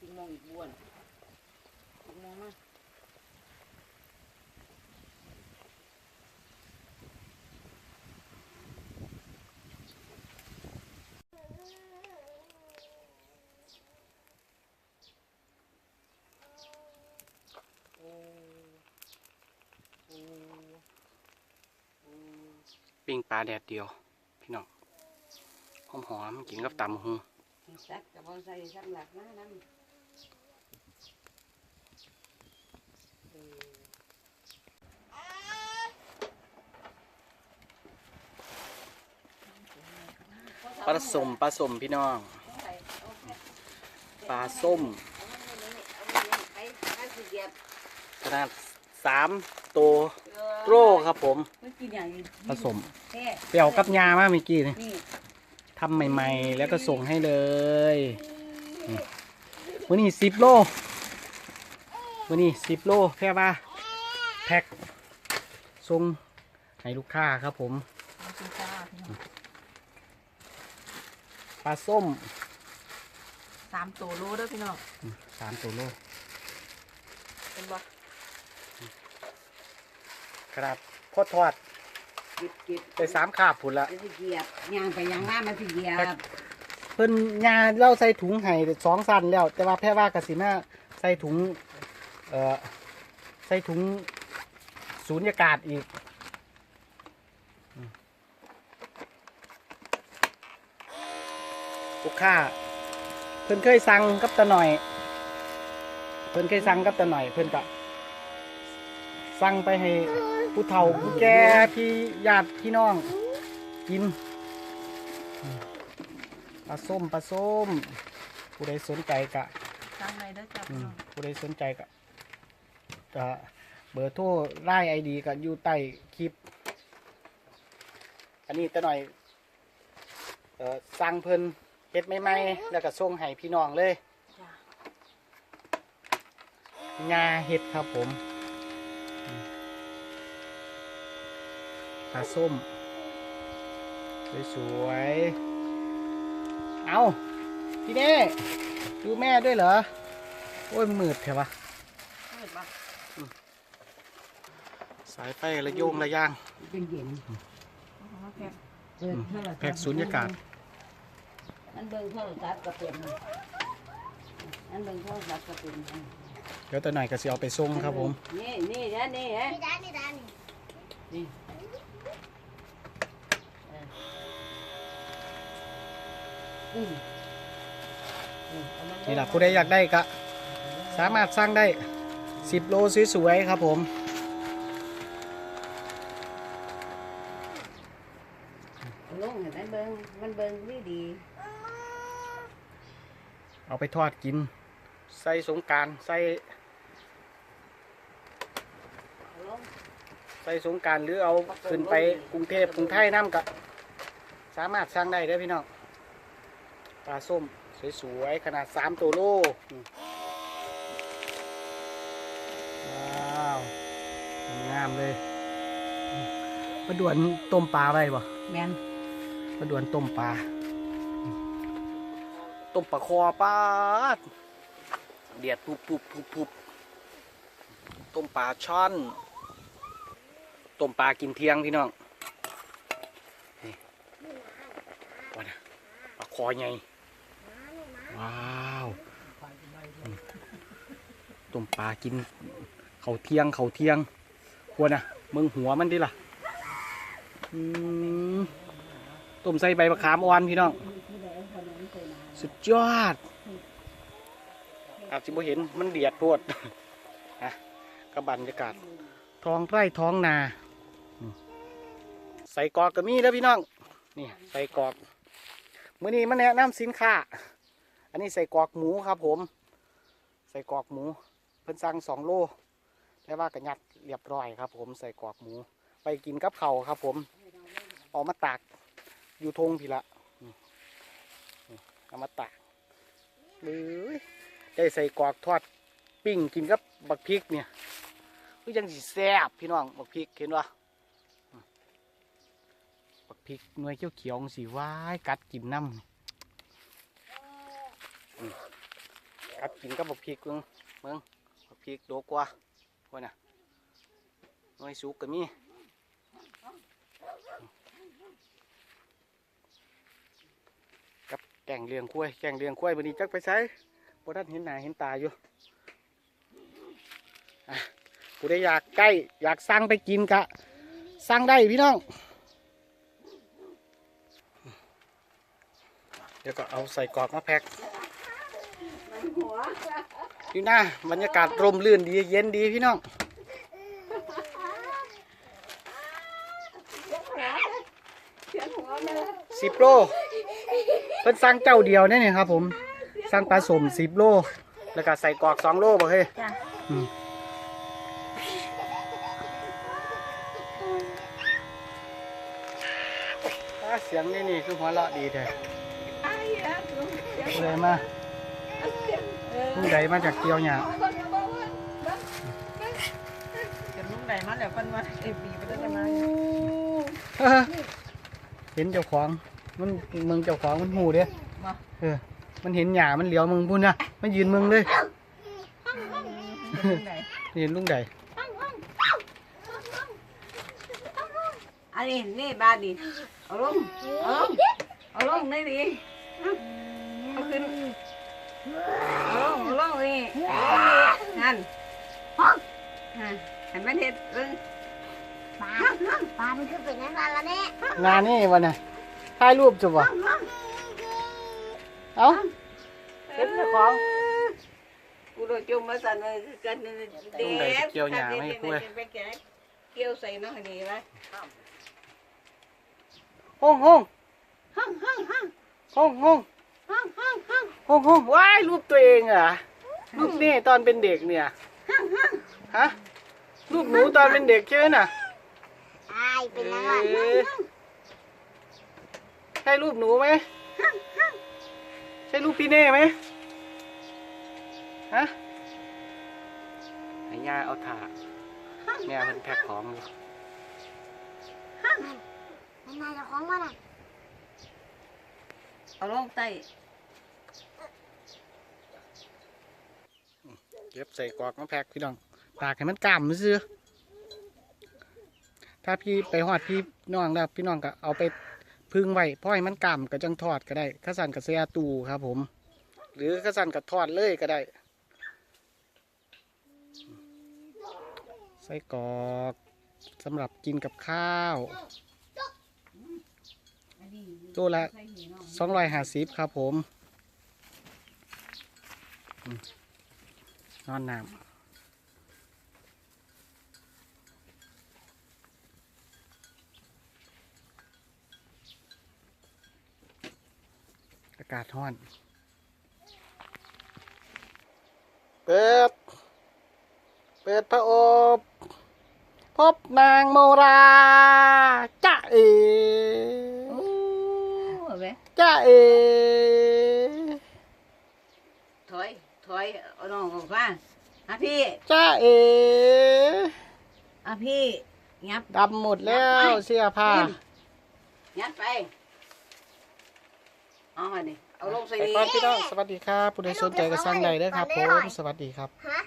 กินมองอีกบ้วนกินมองมาโอ้โอ้โอ้ปิ้งปลาแดดเดียว พี่น้องหอมหอมๆกินกับตำหู สักกับเอาใส่สำหลักมานั่น ปลาสมปลาสมพี่น้องปลาส้มขนาดสามตัวโรครับผมมันกินอย่างนี้ผสมแค่เปรี้ยวกับยามาเมื่อกี้นี่นี่ทำใหม่ๆ แล้วก็ส่งให้เลยนี่วันนี้สิบโลวันนี้สิบโลแค่ว่าแพ็คส่งให้ลูกค้าครับผม เอาสิจ้าพี่น้อง ป ลาส้มสามตัวโลเด้อพี่น้องอืมสามตัวโลเป็นบ่ขนาดพอทอดเก็บเก็บไปสามขาบผุนละมันสิเหยียบย่างไปย่างมามันสิเหยียบเพิ่นยาเล่าใส่ถุงไห้สองสันแล้ว แต่ว่าแพ่ว่ากสิมาใส่ถุง เอ่อ ใส่ถุง สูญญากาศอีกอืม ลูกค้าเพิ่นเคยสั่งกับตาหน่อย เพิ่นเคยสั่งกับตาหน่อย เพิ่นก็สั่งไปให้ผู้เฒ่าผู้แก่พี่ญาติพี่น้อง กินปลาส้มปลาส้ม ผู้ใดสนใจกะทางไหนเด้อจ้าอืพี่มน้องผู้ใดสนใจกะจะเบอร์โทรไล่ไอดีกับอยู่ใต้คลิป อันนี้แต่หน่อยเอ่อสั่งเพิ่น เฮ็ดใหม่ๆแล้วก็ส่งให้พี่น้องเลยจ้างาเฮ็ดครับผมอืมปลาส้ม สวยๆ เอาพี่เน่ดูแม่ด้วยเหรอ โอ้ยมืดแถวะเปิดบ่สายไฟระโยงระย่างเป็นเย็นเอามาแพ็คเปิดโทรศัพท์แพ็กสูญญากาศ อันเบิ่งโทรศัพท์ก็เป็นอันเบิ่งโทรศัพท์ก็เป็นเดี๋ยวตัวหน่อยก็สิเอาไปส่งครับผม นี่นี่นะนี่ฮะนี่ด้านนี่ด้านนี่นี่อืมอืมเอามานี่แหละผู้ใดอยากได้ก็สามารถสร้างได้สิบโลสวยๆครับผม ลงเห็นไหมเบิ่งมันเบิ่งดีดี เอาไปทอดกิน ใส่สงกรารใส่เอาลงใส่สงกรารหรือเอาขึ้นไปกรุงเทพกรุงไทยน้ำก็สามารถสร้างได้เด้อพี่น้องปลาส้มสวยๆขนาดสามตัวโลอืมว้าวงามเลยมาด่วนต้มปลาไว้บ่แมนมาด่วนต้มปลา ต้มปลาคอปลาดเดียดปุบปุบปุบปุบต้มปลาช่อนต้มปลากินเที่ยงพี่น้องว่านะปลาคอใหญ่ว้าวต้มปลากินเขาเที่ยงเขาเที่ยงกลัวนะมึงหัวมันดิล่ะต้มใส่ใบมะขามอ่อนพี่น้อง สุดยอดอาจจะบ่เห็นมันเดียดโพดนะกระบรรยากาศท้องไร่ท้องนา ใส่กอกก็มีแล้วพี่น้องนี่ใส่กอกมื้อนี้มันแนะนำสินค้า อันนี้ใส่กอกหมูครับผม ใส่กอกหมู เพิ่นสั่งสองโลแต่ว่ากระยัดเรียบร้อยครับ ผมใส่กอกหมู ไปกินกับเขาครับผม ออกมาตากอยู่ทงพี่ละ เอามาตากเลยได้ใส่กอกทอดปิ้งกินกับบักพริกเนี่ยก็ยังสิแซ่บพี่น้องบักพริกเห็นปะบักพริกหน่วยเขียวเขียวสีว้ายกัดกินน้ำกับกินกับบักพริกเบิ่งเบิ่งบักพริกโดกว่าว่าน่ะหน่วยสุกก็มีกับ แกงเลียงกล้วยแกงเลียงกล้วยบันนี้จักไปใช้บ่ทันเห็นหน้าเห็นตาอยู่อะผู้ใดอยากใกล้อยากสั่งไปกินกะสั่งได้พี่น้อง เดี๋ยวก็เอาใส่กรอกมาแพ็คดูหน้าบรรยากาศร่มรื่นดีเย็นดีพี่น้องเสียงหัวเลยสิบโล พิ่นสั่งเจ้าเดียวเนี่ยนี่ครับ ผมสั่งปลาสมสิบโล แล้วก็ใส่กรอกสองโลบ่เฮ้ยจ้ะอืมอ่าเสียงนี่นี่คือหัวเราะดีแท้ไอ้อะลุงเสียงผู้ใดมาเสียงเออผู้ใดมาจากเกียวหยาเอาคนเดียวบอกว่าเก็บลูกไหนมาแล้วกันมาไอ้ปีไปได้ยังไงเห็นเจ้าของ มันมึงเจ้าของมันหูเด้มาเออ มันเห็นหยามันเหลียวมึงพูดนะมันยืนมึงเลยลูกไหนเห็นลุงใดอันนี้นี่บาดีเอาลงเอาลงเอาลงนี่ดิเอาขึ้นเอาลงเอาลงนี่เอาลงนี่นั่นนั่นเห็นไหมเห็ดเอิ้งปลาปลามันคือเป็นยังไงล่ะเนี่ยงานนี่วันน่ะ ถ่ายรูปจุบวะเอ้าเห็นเจ้าของกูโดนจุ่มมาสั่นเลยกันเด็ลุงใดเกี่ยวหญ้าไม่กล้วยเกี่ยวใส่น้องดีไหมห้องห้องห้องห้องห้องห้องห้องห้องห้องห้องห้องห้องว้ายรูปตัวเองเหรอะรูปนี่ตอนเป็นเด็กเนี่ยห้องห้องฮะรูปหนูตอนเป็นเด็กใช่ไหมน่ะไอ้เป็นยังไงเอ๊ะใช่รูปหนูไหมใช่รูปพี่เน่ไหมฮะไอ้ย่าเอาถาดแม่เพิ่นแพ็คของอยู่เป็นไงเจ้าของมันอะเอาลงใต้เก็บใส่กรอกมาแพ็คพี่น้องตากให้มันกำซื้อถ้าพี่ไปหอดพี่น้องแล้วพี่น้องก็เอาไป พึ่งไว้พ่อให้มันกำก็จังทอดก็ได้ข้าสันกับเสียตูครับผม หรือข้าสันกับทอดเลยก็ได้ใส่กรอกสำหรับกินกับข้าวตัวละสองร้อยห้าสิบครับผมนอนน้ำ อากาศร้อนเปิด เปิดพระอบพบนางโมราจ้าเอโอ้เอาไปจ้าเอถอยถอยเอาน้องออกมาอะพี่จ้าเออะพี่ งับดำหมดแล้วเสื้อผ้า งับไป เอามาดิเอาลงใส่ไปนี่ก่อนพี่น้องสวัสดีครับผู้ใดสนใจก็สั่งได้เด้อครับผมสวัสดีครับ ฮะ